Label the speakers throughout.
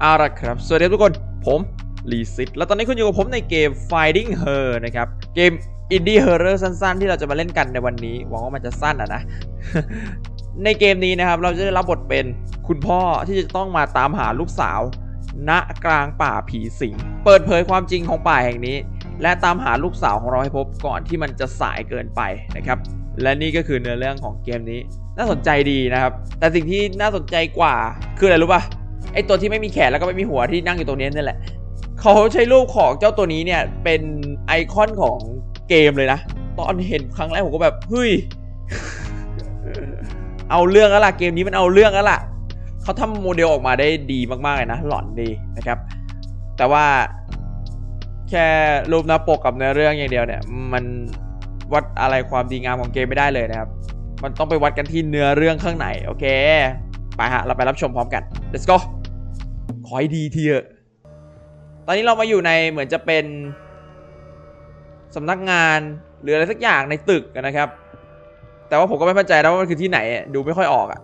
Speaker 1: เอาละครับ สวัสดีทุกคน ผมลีซิตแล้วตอนนี้คุณอยู่กับผมในเกม Finding Her นะครับ เกม Indie Horror สั้นๆ ที่เราจะมาเล่นกันในวันนี้ หวังว่ามันจะสั้นอะนะ ในเกมนี้นะครับเราจะได้รับบทเป็นคุณพ่อที่จะต้องมาตามหาลูกสาว ณกลางป่าผีสิง เปิดเผยความจริงของป่าแห่งนี้ และตามหาลูกสาวของเราให้พบก่อนที่มันจะสายเกินไปนะครับและนี่ก็คือเนื้อเรื่องของเกมนี้ น่าสนใจดีนะครับ แต่สิ่งที่น่าสนใจกว่าคืออะไรรู้ป่ะ ไอตัวที่ไม่มีแขนแล้วก็ไม่มีหัวที่นั่งอยู่ตรงนี้นี่แหละเขาใช้รูปของเจ้าตัวนี้เนี่ยเป็นไอคอนของเกมเลยนะ ตอนเห็นครั้งแรกผมก็แบบเฮ้ยเอาเรื่องแล้วล่ะเกมนี้มันเอาเรื่องแล้วล่ะเขาทำโมเดลออกมาได้ดีมากๆเลยนะหลอนดีนะครับ แต่ว่าแค่รูปหน้าปกกับเนื้อเรื่องอย่างเดียวเนี่ย มันวัดอะไรความดีงามของเกมไม่ได้เลยนะครับ มันต้องไปวัดกันที่เนื้อเรื่องข้างในโอเค ไปฮะ เราไปรับชมพร้อมกัน let's go ขอให้ดีทีเถอะ ตอนนี้เรามาอยู่ในเหมือนจะเป็นสำนักงานหรืออะไรสักอย่างในตึกนะครับ แต่ว่าผมก็ไม่มั่นใจนะว่ามันคือที่ไหนดูไม่ค่อยออกอะ่ะ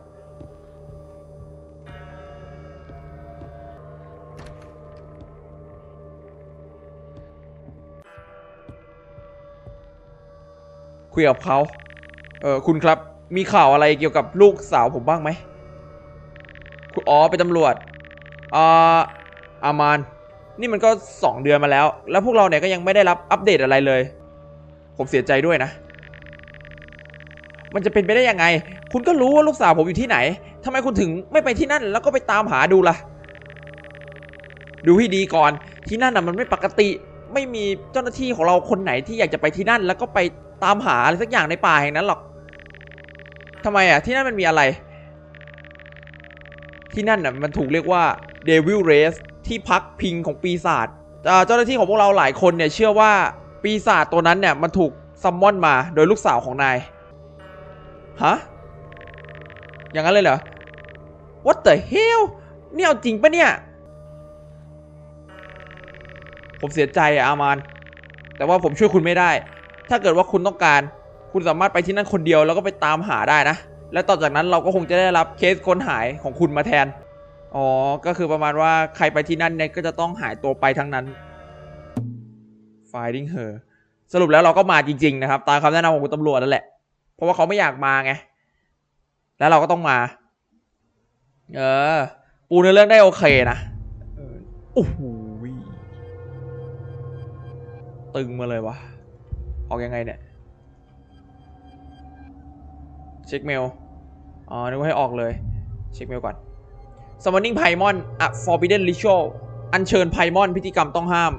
Speaker 1: คุยกับเขาเออคุณครับ มีข่าวอะไรเกี่ยวกับลูกสาวผมบ้างไหมคุณอ๋อ เป็นตำรวจ อ่าอามานนี่มันก็ 2 เดือนมาแล้ว แล้วพวกเราเนี่ยก็ยังไม่ได้รับอัปเดตอะไรเลย ผมเสียใจด้วยนะ มันจะเป็นไปได้ยังไง คุณก็รู้ว่าลูกสาวผมอยู่ที่ไหนทำไมคุณถึงไม่ไปที่นั่น แล้วก็ไปตามหาดูล่ะ ดูให้ดีก่อน ที่นั่นน่ะมันไม่ปกติ ไม่มีเจ้าหน้าที่ของเราคนไหนที่อยากจะไปที่นั่น แล้วก็ไปตามหาอะไรสักอย่างในป่าแห่งนั้นหรอกทำไมอะที่นั่นมันมีอะไร ที่นั่นน่ะมันถูกเรียกว่า Devil Race ที่พักพิงของปีศาจเจ้าหน้าที่ของพวกเราหลายคนเนี่ยเชื่อว่าปีศาจตัวนั้นเนี่ยมันถูกซัมมอนมาโดยลูกสาวของนาย ฮะ อย่างนั้นเลยเหรอ What the hell นี่เอาจริงปะเนี่ย ผมเสียใจอะอามาน แต่ว่าผมช่วยคุณไม่ได้ ถ้าเกิดว่าคุณต้องการ คุณสามารถไปที่นั่นคนเดียวแล้วก็ไปตามหาได้นะ และต่อจากนั้นเราก็คงจะได้รับเคสคนหายของคุณมาแทน อ๋อ ก็คือประมาณว่าใครไปที่นั่นเนี่ยก็จะต้องหายตัวไปทั้งนั้น Finding her สรุปแล้วเราก็มาจริง ๆ นะครับ ตามคำแนะนำของคุณตำรวจนั่นแหละ เพราะว่าเขาไม่อยากมาไง แล้วเราก็ต้องมา เออ ปูในอเรื่องได้โอเคนะเออโอ้โหตึงมาเลยวะออกยังไงเนี่ย เช็คเมล อ๋อนึกว่าให้ออกเลย เช็คเมลก่อน Summoning Paimon A Forbidden Ritual อัญเชิญไพมอนพิธีกรรมต้องห้าม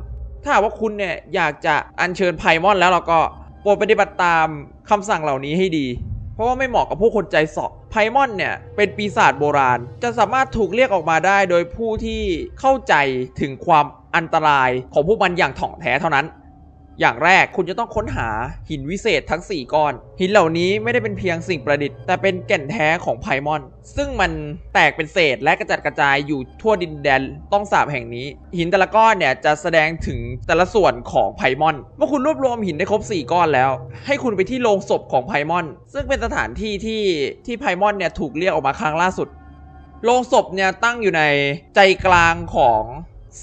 Speaker 1: ถ้าว่าคุณเนี่ยอยากจะอัญเชิญไพมอนแล้วเราก็โปรดปฏิบัติตามคำสั่งเหล่านี้ให้ดี เพราะว่าไม่เหมาะกับผู้คนใจเสอบไพมอนเนี่ยเป็นปีศาจโบราณ จะสามารถถูกเรียกออกมาได้โดยผู้ที่เข้าใจถึงความอันตรายของพวกมันอย่างถ่องแท้เท่านั้น อย่างแรกคุณจะต้องค้นหาหินวิเศษทั้ง 4ก้อน หินเหล่านี้ไม่ได้เป็นเพียงสิ่งประดิษฐ์ แต่เป็นแก่นแท้ของไพมอน ซึ่งมันแตกเป็นเศษและกระจัดกระจายอยู่ทั่วดินแดนต้องสาบแห่งนี้ หินแต่ละก้อนเนี่ยจะแสดงถึงแต่ละส่วนของไพมอน เมื่อคุณรวบรวมหินได้ครบ 4 ก้อนแล้ว ให้คุณไปที่โรงศพของไพมอน ซึ่งเป็นสถานที่ที่ที่ไพมอนเนี่ยถูกเรียกออกมาครั้งล่าสุดโรงศพเนี่ยตั้งอยู่ในใจกลางของ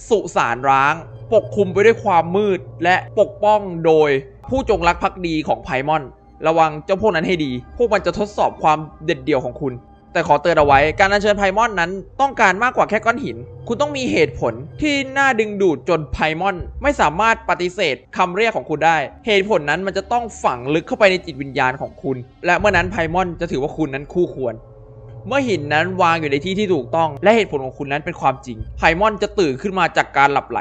Speaker 1: สุสานร้าง ปกคลุมไปด้วยความมืด และปกป้องโดยผู้จงรักภักดีของไพมอน ระวังเจ้าพวกนั้นให้ดี พวกมันจะทดสอบความเด็ดเดี่ยวของคุณ แต่ขอเตือนเอาไว้ การอัญเชิญไพมอนนั้นต้องการมากกว่าแค่ก้อนหิน คุณต้องมีเหตุผลที่น่าดึงดูดจนไพมอน ไม่สามารถปฏิเสธคำเรียกของคุณได้ เหตุผลนั้นมันจะต้องฝังลึกเข้าไปในจิตวิญญาณของคุณ และเมื่อนั้นไพมอนจะถือว่าคุณนั้นคู่ควร เมื่อหินนั้นวางอยู่ในที่ที่ถูกต้อง และเหตุผลของคุณนั้นเป็นความจริงไพมอนจะตื่นขึ้นมาจากการหลับไหล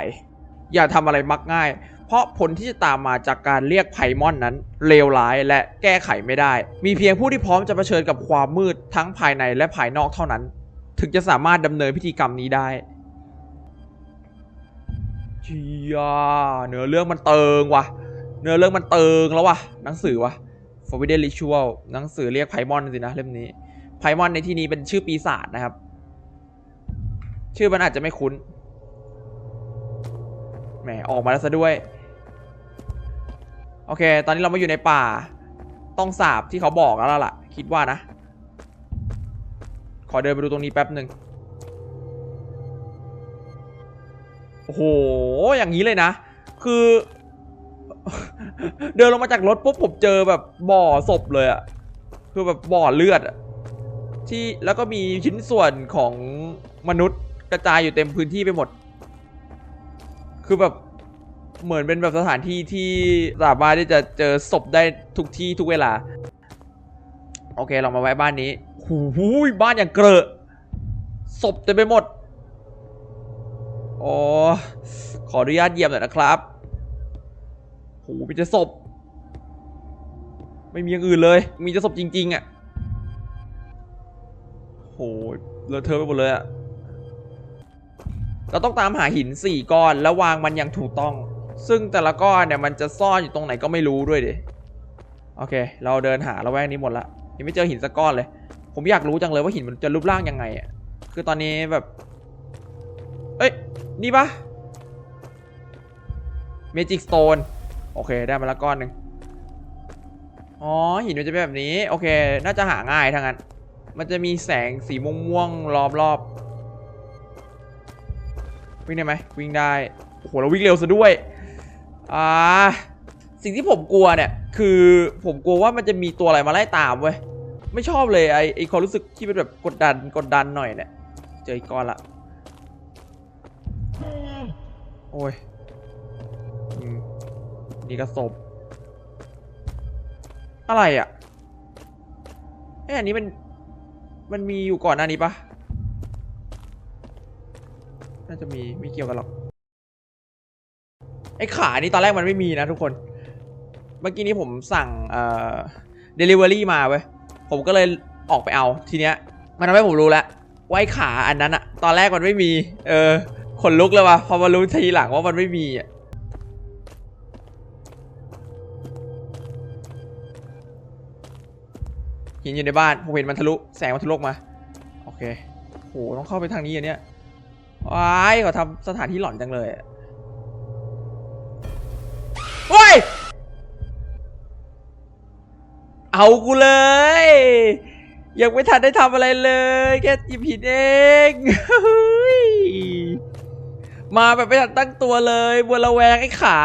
Speaker 1: อย่าทำอะไรมักง่าย เพราะผลที่จะตามมาจากการเรียกไพมอนนั้นเลวร้ายและแก้ไขไม่ได้ มีเพียงผู้ที่พร้อมจะเผชิญกับความมืดทั้งภายในและภายนอกเท่านั้น ถึงจะสามารถดำเนินพิธีกรรมนี้ได้เจียเนื้อเรื่องมันเติงว่ะ เนื้อเรื่องมันเติงแล้วว่ะหนังสือว่ะ Forbidden Ritual หนังสือเรียกไพมอนสินะเล่มนี้ ไพมอนในที่นี้เป็นชื่อปีศาจนะครับ ชื่อมันอาจจะไม่คุ้น แหม ออกมาแล้วซะด้วย โอเค ตอนนี้เรามาอยู่ในป่า ต้องสาบที่เขาบอกแล้วล่ะ คิดว่านะ ขอเดินไปดูตรงนี้แป๊บหนึ่งโอ้โห อย่างนี้เลยนะ คือ เดินลงมาจากรถปุ๊บผมเจอแบบบ่อศพเลยอะคือแบบบ่อเลือดอะ ที่แล้วก็มีชิ้นส่วนของมนุษย์กระจายอยู่เต็มพื้นที่ไปหมด คือแบบเหมือนเป็นแบบสถานที่ที่สามารถที่จะเจอศพได้ทุกที่ทุกเวลา โอเคเรามาไว้บ้านนี้หูหูยบ้านอย่างเกลอะศพเต็มไปหมดโอ้ขออนุญาตเยี่ยมหน่อยนะครับโหมีแต่ศพ ไม่มีอย่างอื่นเลย มีแต่ศพจริง ๆอะ่ะ เลอะเทอะไปหมดเลยอะเราต้องตามหาหินสี่ก้อนแล้ววางมันอย่างถูกต้อง ซึ่งแต่ละก้อนเนี่ยมันจะซ่อนอยู่ตรงไหนก็ไม่รู้ด้วยดิโอเค เราเดินหาเราแวกนี้หมดละยังไม่เจอหินสักก้อนเลย ผมอยากรู้จังเลยว่าหินมันจะรูปร่างยังไงอะคือตอนนี้แบบ เอ้ยนี่ปะ Magic Stone โอเคได้มาละก้อนหนึ่งอ๋อหินมันจะเป็นแบบนี้ โอเค น่าจะหาง่ายทั้งนั้น มันจะมีแสงสีม่วงๆล้อมรอบวิ่งได้ไหมวิ่งได้โอ้โหเราวิ่งเร็วซะด้วยอ่าสิ่งที่ผมกลัวเนี่ยคือผมกลัวว่ามันจะมีตัวอะไรมาไล่ตามเว้ยไม่ชอบเลยไอไอความรู้สึกที่เป็นแบบกดดันกดดันหน่อยเนี่ยเจออีกก้อนละโอ้ยนี่ก็ศพอะไรอะ่ะไออันนี้มัน มันมีอยู่ก่อนหน้านี้ปะน่าจะมีไม่เกี่ยวกันหรอกไอ้ขานี่ตอนแรกมันไม่มีนะทุกคน เมื่อกี้นี้ผมสั่งเอ่อ delivery มาเว้ยผมก็เลยออกไปเอาทีเนี้ย มันทำให้ผมรู้แล้วว่าไอ้ขาอันนั้นอะตอนแรกมันไม่มี เออขนลุกเลยว่ะพอมารู้ทีหลังว่ามันไม่มีอะ หินอยู่ในบ้านผมเห็นมันทะลุแสงมันทะลุออกมาโอเคโหต้องเข้าไปทางนี้อันเนี้ยว้ายเขาทำสถานที่หลอนจังเลยอะเฮ้ยเอากูเลยยังไม่ทันได้ทำอะไรเลยแค่หยิบหินเองมาแบบไม่ทันตั้งตัวเลยบัวระแวงไอ้ขา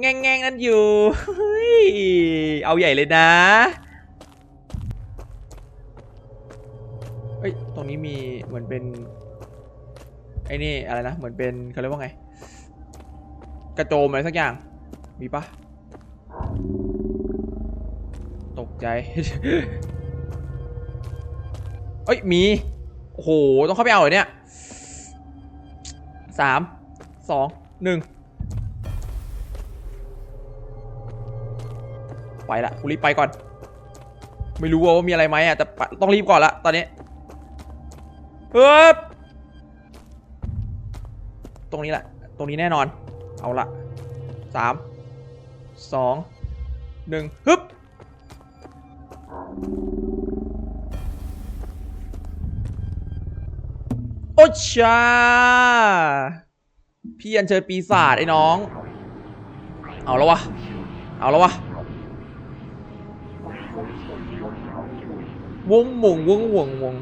Speaker 1: แง่งๆนั่นอยู่เฮ้ยเอาใหญ่เลยนะ เอ้ย ตรงนี้มีเหมือนเป็น ไอ้นี่อะไรนะ เหมือนเป็นเขาเรียกว่าไง กระโจมอะไรสักอย่าง มีปะตกใจ เอ้ย มี โอ้โห ต้องเข้าไปเอาเหรอเนี่ยสามสองหนึ่งไปละกูรีบไปก่อน ไม่รู้ว่ามีอะไรไหมอะแต่ต้องรีบก่อนละตอนนี้ เฮ้ยตรงนี้แหละ ตรงนี้แน่นอน เอาละสามสองหนึ่งฮึบโอชา พี่อัญเชิญปีศาจไอ้น้อง เอาแล้ววะ เอาแล้ววะวงหมุงวงวงวง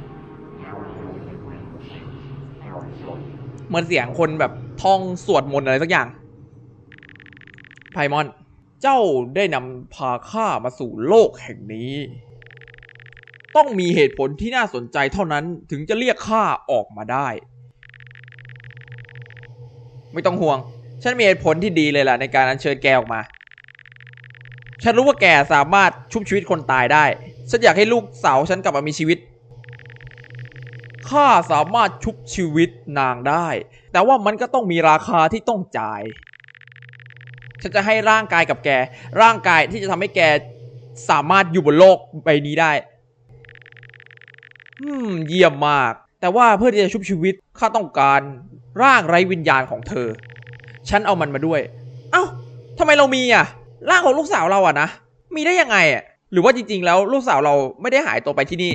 Speaker 1: เหมือนเสียงคนแบบท่องสวดมนต์อะไรสักอย่าง ไพมอน เจ้าได้นำพาข้ามาสู่โลกแห่งนี้ ต้องมีเหตุผลที่น่าสนใจเท่านั้นถึงจะเรียกข้าออกมาได้ ไม่ต้องห่วง ฉันมีเหตุผลที่ดีเลยล่ะในการอัญเชิญแกออกมา ฉันรู้ว่าแกสามารถชุบชีวิตคนตายได้ ฉันอยากให้ลูกสาวฉันกลับมามีชีวิต ข้าสามารถชุบชีวิตนางได้ แต่ว่ามันก็ต้องมีราคาที่ต้องจ่าย ฉันจะให้ร่างกายกับแก ร่างกายที่จะทำให้แกสามารถอยู่บนโลกใบนี้ได้ อืม เยี่ยมมาก แต่ว่าเพื่อที่จะชุบชีวิตข้าต้องการร่างไร้วิญญาณของเธอ ฉันเอามันมาด้วย เอ้าทำไมเรามีอะ ร่างของลูกสาวเราอะนะ มีได้ยังไงอะ หรือว่าจริง ๆ แล้วลูกสาวเราไม่ได้หายตัวไปที่นี่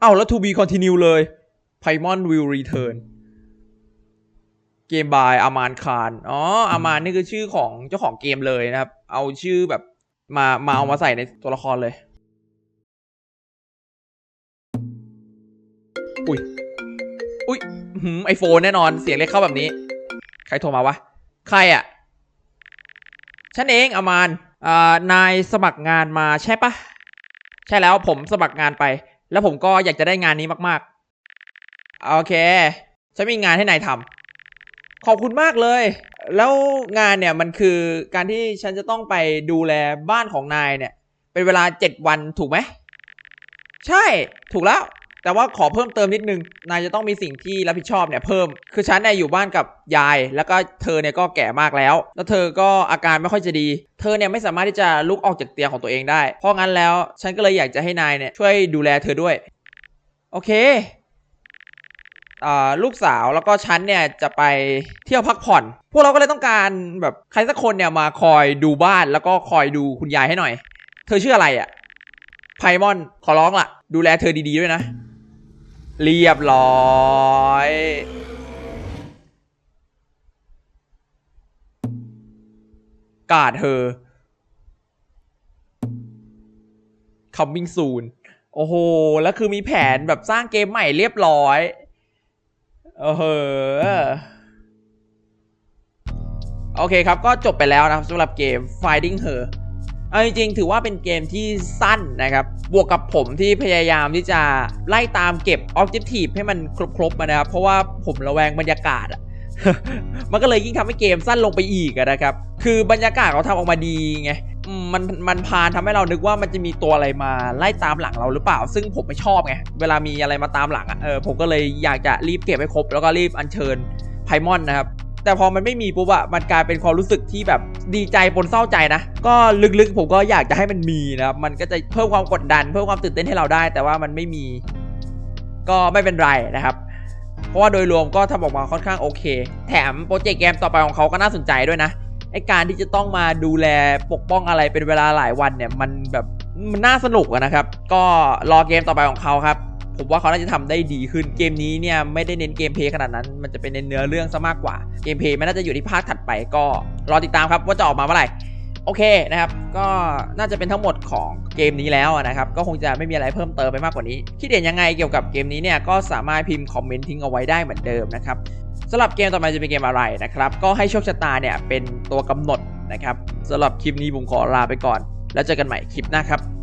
Speaker 1: เอ้าแล้ว to be continue เลย Paimon will return เกมบายอามานคารอ๋ออามานนี่คือชื่อของเจ้าของเกมเลยนะครับ เอาชื่อแบบมามาเอามาใส่ในตัวละครเลย อุ้ย อุ้ยไอโฟนแน่นอนเสียงเรียกเข้าแบบนี้ ใครโทรมาวะ ใครอะ่ะ ฉันเองอามานอ่านายสมัครงานมาใช่ปะ ใช่แล้วผมสมัครงานไป แล้วผมก็อยากจะได้งานนี้มากๆ โอเค ฉันมีงานให้นายทำ ขอบคุณมากเลย แล้วงานเนี่ยมันคือการที่ฉันจะต้องไปดูแลบ้านของนายเนี่ย เป็นเวลาเจ็ดวันถูกไหม ใช่ ถูกแล้ว แต่ว่าขอเพิ่มเติมนิดนึง นายจะต้องมีสิ่งที่รับผิดชอบเนี่ยเพิ่ม คือฉันเนี่ยอยู่บ้านกับยาย แล้วก็เธอเนี่ยก็แก่มากแล้ว แล้วเธอก็อาการไม่ค่อยจะดี เธอเนี่ยไม่สามารถที่จะลุกออกจากเตียงของตัวเองได้ เพราะงั้นแล้ว ฉันก็เลยอยากจะให้นายเนี่ยช่วยดูแลเธอด้วย โอเคอ่าลูกสาวแล้วก็ฉันเนี่ยจะไปเที่ยวพักผ่อน พวกเราก็เลยต้องการแบบใครสักคนเนี่ยมาคอยดูบ้านแล้วก็คอยดูคุณยายให้หน่อย เธอชื่ออะไรอะ่ะไพมอนขอร้องล่ะ ดูแลเธอดีๆด้วยนะ เรียบร้อย กาดเธอ coming soon โอ้โห แล้วคือมีแผนแบบสร้างเกมใหม่เรียบร้อย เออเหโอเคครับ ก็จบไปแล้วนะครับสำหรับเกม Finding Her เอาจริงๆถือว่าเป็นเกมที่สั้นนะครับ บวกกับผมที่พยายามที่จะไล่ตามเก็บ Objective ให้มันครบๆมานะครับ เพราะว่าผมระแวงบรรยากาศอะมันก็เลยยิ่งทำให้เกมสั้นลงไปอีกนะครับ คือบรรยากาศเขาทำออกมาดีไง มันมันพานทำให้เรานึกว่ามันจะมีตัวอะไรมาไล่ตามหลังเราหรือเปล่า ซึ่งผมไม่ชอบไง เวลามีอะไรมาตามหลังอะ เออผมก็เลยอยากจะรีบเก็บให้ครบ แล้วก็รีบอัญเชิญไพมอนนะครับ แต่พอมันไม่มีปุ๊บอะมันกลายเป็นความรู้สึกที่แบบดีใจปนเศร้าใจนะ ก็ลึกๆ ผมก็อยากจะให้มันมีนะครับ มันก็จะเพิ่มความกดดัน เพิ่มความตื่นเต้นให้เราได้ แต่ว่ามันไม่มี ก็ไม่เป็นไรนะครับ เพราะว่าโดยรวมก็ทำออกมาค่อนข้างโอเค แถมโปรเจกต์เกมต่อไปของเขาก็น่าสนใจด้วยนะไอการที่จะต้องมาดูแลปกป้องอะไรเป็นเวลาหลายวันเนี่ย มันแบบมันน่าสนุกอะนะครับ ก็รอเกมต่อไปของเขาครับ ผมว่าเขาน่าจะทำได้ดีขึ้นเกมนี้เนี่ยไม่ได้เน้นเกมเพย์ขนาดนั้น มันจะเป็นในเนื้อเรื่องซะมากกว่าเกมเพย์มันน่าจะอยู่ที่ภาคถัดไปก็รอติดตามครับว่าจะออกมาเมื่อไหร่โอเคนะครับ ก็น่าจะเป็นทั้งหมดของเกมนี้แล้วนะครับ ก็คงจะไม่มีอะไรเพิ่มเติมไปมากกว่านี้ คิดเห็นยังไงเกี่ยวกับเกมนี้เนี่ย ก็สามารถพิมพ์คอมเมนต์ทิ้งเอาไว้ได้เหมือนเดิมนะครับสำหรับเกมต่อไปจะเป็นเกมอะไรนะครับ ก็ให้โชคชะตาเนี่ยเป็นตัวกำหนดนะครับสำหรับคลิปนี้ผมขอลาไปก่อน แล้วเจอกันใหม่คลิปหน้าครับ